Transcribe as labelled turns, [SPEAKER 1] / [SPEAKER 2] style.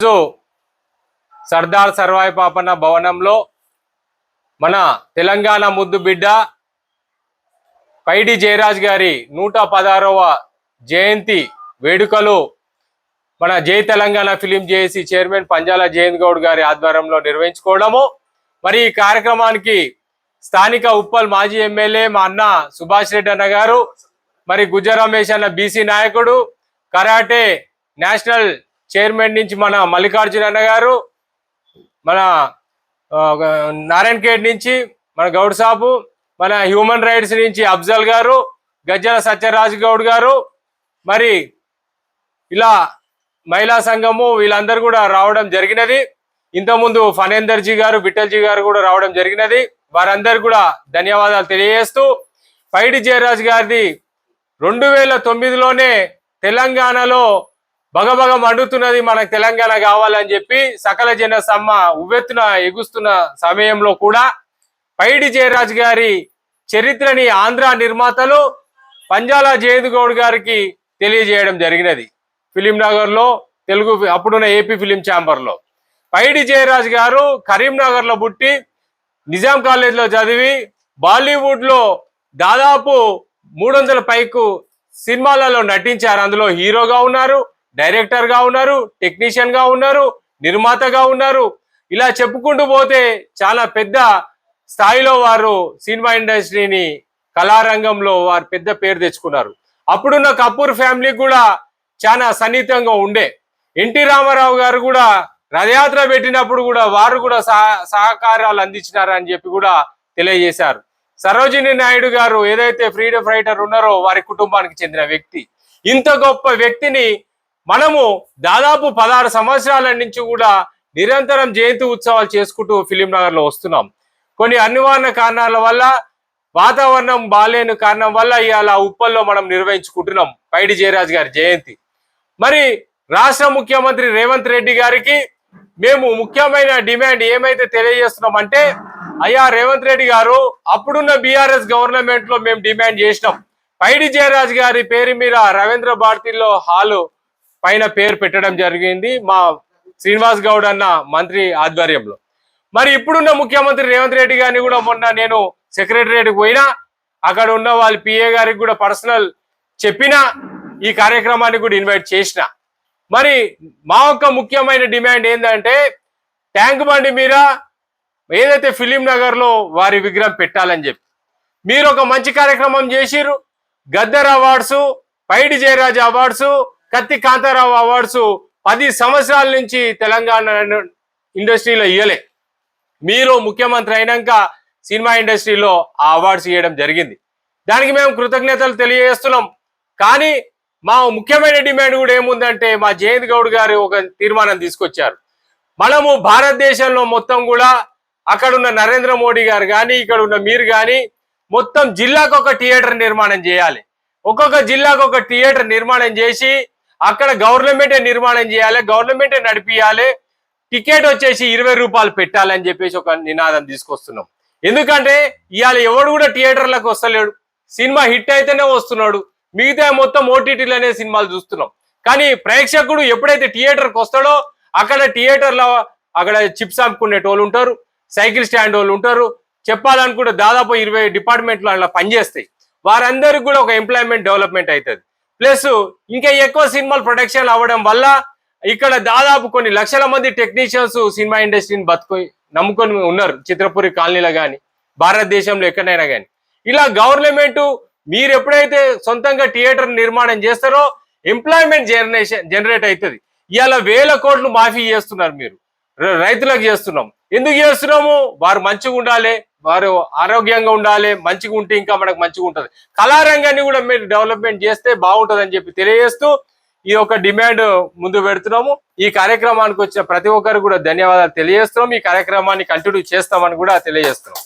[SPEAKER 1] ఈరోజు సర్దార్ సర్వాయి పాపన్న భవనంలో మన తెలంగాణ ముద్దు బిడ్డ పైడి జయరాజ్ గారి నూట పదహారవ జయంతి వేడుకలు మన జై Telangana film JAC chairman Panjala Jayanth Goud గారి ఆధ్వర్యంలో నిర్వహించుకోవడము. మరి ఈ కార్యక్రమానికి స్థానిక ఉప్పల్ మాజీ ఎమ్మెల్యే మా అన్న సుభాష్ రెడ్డి అన్న గారు మరి గుజ్జ రమేష్ అన్న బీసీ నాయకుడు కరాటే నేషనల్ చైర్మన్ నుంచి మన మల్లికార్జున అన్న గారు మన నారాయణ ఖేడ్ నుంచి మన గౌడ్ సాబు మన హ్యూమన్ రైట్స్ నుంచి అఫ్జల్ గారు గజ్జల సత్యరాజ్ గౌడ్ గారు మరి ఇలా మహిళా సంఘము వీళ్ళందరూ కూడా రావడం జరిగినది. ఇంతకుముందు ఫనేందర్జీ గారు బిట్టల్జీ గారు కూడా రావడం జరిగినది. వారందరు కూడా ధన్యవాదాలు తెలియజేస్తూ పైడి జయరాజ్ గారిది రెండు వేల తొమ్మిదిలోనే తెలంగాణలో భగభగం మండుతున్నది మనకు తెలంగాణ కావాలని చెప్పి సకల జన సమ్మ ఉవ్వెత్తున ఎగుస్తున్న సమయంలో కూడా పైడి జయరాజ్ గారి చరిత్రని ఆంధ్ర నిర్మాతలు పంజాల జయంత్ గారికి తెలియజేయడం జరిగినది. ఫిలిం నగర్లో తెలుగు అప్పుడున్న ఏపీ ఫిలిం ఛాంబర్లో. పైడి జయరాజ్ గారు కరీంనగర్లో పుట్టి నిజాం కాలేజ్లో చదివి బాలీవుడ్లో దాదాపు మూడు వందల పైకు సినిమాలలో నటించారు. అందులో హీరోగా ఉన్నారు. డైరెక్టర్గా ఉన్నారు టెక్నీషియన్గా ఉన్నారు నిర్మాతగా ఉన్నారు. ఇలా చెప్పుకుంటూ పోతే చాలా పెద్ద స్థాయిలో వారు సినిమా ఇండస్ట్రీని కళారంగంలో వారు పెద్ద పేరు తెచ్చుకున్నారు. అప్పుడున్న కపూర్ ఫ్యామిలీ కూడా చాలా సన్నిహితంగా ఉండే. ఎన్టీ రామారావు గారు కూడా రథయాత్ర పెట్టినప్పుడు కూడా వారు కూడా సహ- సహకారాలు అందించినారని చెప్పి కూడా తెలియజేశారు. సరోజిని నాయుడు గారు ఏదైతే ఫ్రీడమ్ ఫైటర్ ఉన్నారో వారి కుటుంబానికి చెందిన వ్యక్తి. ఇంత గొప్ప వ్యక్తిని మనము దాదాపు పదహారు సంవత్సరాల నుంచి కూడా నిరంతరం జయంతి ఉత్సవాలు చేసుకుంటూ ఫిలిం నగర్లో వస్తున్నాం. కొన్ని అనివార్య కారణాల వల్ల వాతావరణం బాలేని కారణం వల్ల ఇవాళ ఉప్పల్లో మనం నిర్వహించుకుంటున్నాం పైడి జయరాజ్ గారి జయంతి. మరి రాష్ట్ర ముఖ్యమంత్రి రేవంత్ రెడ్డి గారికి మేము ముఖ్యమైన డిమాండ్ ఏమైతే తెలియజేస్తున్నాం అంటే అయ్యా రేవంత్ రెడ్డి గారు అప్పుడున్న బీఆర్ఎస్ గవర్నమెంట్లో మేము డిమాండ్ చేసినాం. పైడి జయరాజ్ గారి పేరు మీద రవీంద్ర భారతిలో హాలు పైన పేరు పెట్టడం జరిగింది మా శ్రీనివాస్ గౌడ్ అన్న మంత్రి ఆధ్వర్యంలో. మరి ఇప్పుడున్న ముఖ్యమంత్రి రేవంత్ రెడ్డి గారిని కూడా మొన్న నేను సెక్రటరియట్కి పోయినా అక్కడ ఉన్న వాళ్ళ పిఏ గారికి కూడా పర్సనల్ చెప్పినా ఈ కార్యక్రమాన్ని కూడా ఇన్వైట్ చేసిన. మరి మా యొక్క ముఖ్యమైన డిమాండ్ ఏంటంటే ట్యాంక్ బండి మీద ఏదైతే ఫిలిం నగర్లో వారి విగ్రహం పెట్టాలని చెప్పి. మీరు ఒక మంచి కార్యక్రమం చేసిర్రు Gaddar awards Paidi Jayaraj awards Kathi Kantha Rao awards పది సంవత్సరాల నుంచి తెలంగాణ ఇండస్ట్రీలో ఇయ్యలే. మీరు ముఖ్యమంత్రి అయినాక సినిమా ఇండస్ట్రీలో ఆ అవార్డ్స్ ఇవ్వడం జరిగింది. దానికి మేము కృతజ్ఞతలు తెలియజేస్తున్నాం. కానీ మా ముఖ్యమైన డిమాండ్ కూడా ఏముందంటే మా జయంత్ గౌడ్ గారు ఒక తీర్మానం తీసుకొచ్చారు. మనము భారతదేశంలో మొత్తం కూడా అక్కడ ఉన్న నరేంద్ర మోడీ గారు కానీ ఇక్కడ ఉన్న మీరు కానీ మొత్తం జిల్లాకు ఒక థియేటర్ నిర్మాణం చేయాలి. ఒక్కొక్క జిల్లాకు ఒక థియేటర్ నిర్మాణం చేసి అక్కడ గవర్నమెంటే నిర్మాణం చేయాలి గవర్నమెంటే నడిపియాలి. టికెట్ వచ్చేసి ఇరవై రూపాయలు పెట్టాలని చెప్పేసి ఒక నినాదం తీసుకొస్తున్నాం. ఎందుకంటే ఇవాళ ఎవడు కూడా థియేటర్లకు వస్తలేడు. సినిమా హిట్ అయితేనే వస్తున్నాడు. మిగతా మొత్తం ఓటీటీలనే సినిమాలు చూస్తున్నాం. కానీ ప్రేక్షకుడు ఎప్పుడైతే థియేటర్కి వస్తాడో అక్కడ థియేటర్లో అక్కడ చిప్స్ అమ్ముకునే వాళ్ళు ఉంటారు సైకిల్ స్టాండ్ వాళ్ళు ఉంటారు. చెప్పాలనుకుంటే దాదాపు ఇరవై డిపార్ట్మెంట్లు అలా పనిచేస్తాయి. వారందరికి కూడా ఒక ఎంప్లాయ్మెంట్ డెవలప్మెంట్ అవుతుంది. ప్లస్ ఇంకా ఎక్కువ సినిమాలు ప్రొడక్షన్ అవ్వడం వల్ల ఇక్కడ దాదాపు కొన్ని లక్షల మంది టెక్నీషియన్స్ సినిమా ఇండస్ట్రీని బతుకు నమ్ముకొని ఉన్నారు. చిత్రపురి కాలనీలో కానీ భారతదేశంలో ఎక్కడైనా కానీ ఇలా గవర్నమెంట్ మీరు ఎప్పుడైతే సొంతంగా థియేటర్ నిర్మాణం చేస్తారో ఎంప్లాయ్మెంట్ జనరేషన్ జనరేట్ అవుతుంది ఇవాళ వేల కోట్లు మాఫీ చేస్తున్నారు మీరు. రైతులకు చేస్తున్నాం. ఎందుకు చేస్తున్నాము? వారు మంచిగా ఉండాలి. వారు ఆరోగ్యంగా ఉండాలి మంచిగా ఉంటే ఇంకా మనకు మంచిగా ఉంటుంది. కళారంగాన్ని కూడా మీరు డెవలప్మెంట్ చేస్తే బాగుంటుంది అని చెప్పి తెలియజేస్తూ ఈ యొక్క డిమాండ్ ముందు పెడుతున్నాము. ఈ కార్యక్రమానికి వచ్చిన ప్రతి ఒక్కరు కూడా ధన్యవాదాలు తెలియజేస్తున్నాం. ఈ కార్యక్రమాన్ని కంటిన్యూ చేస్తామని కూడా తెలియజేస్తున్నాం.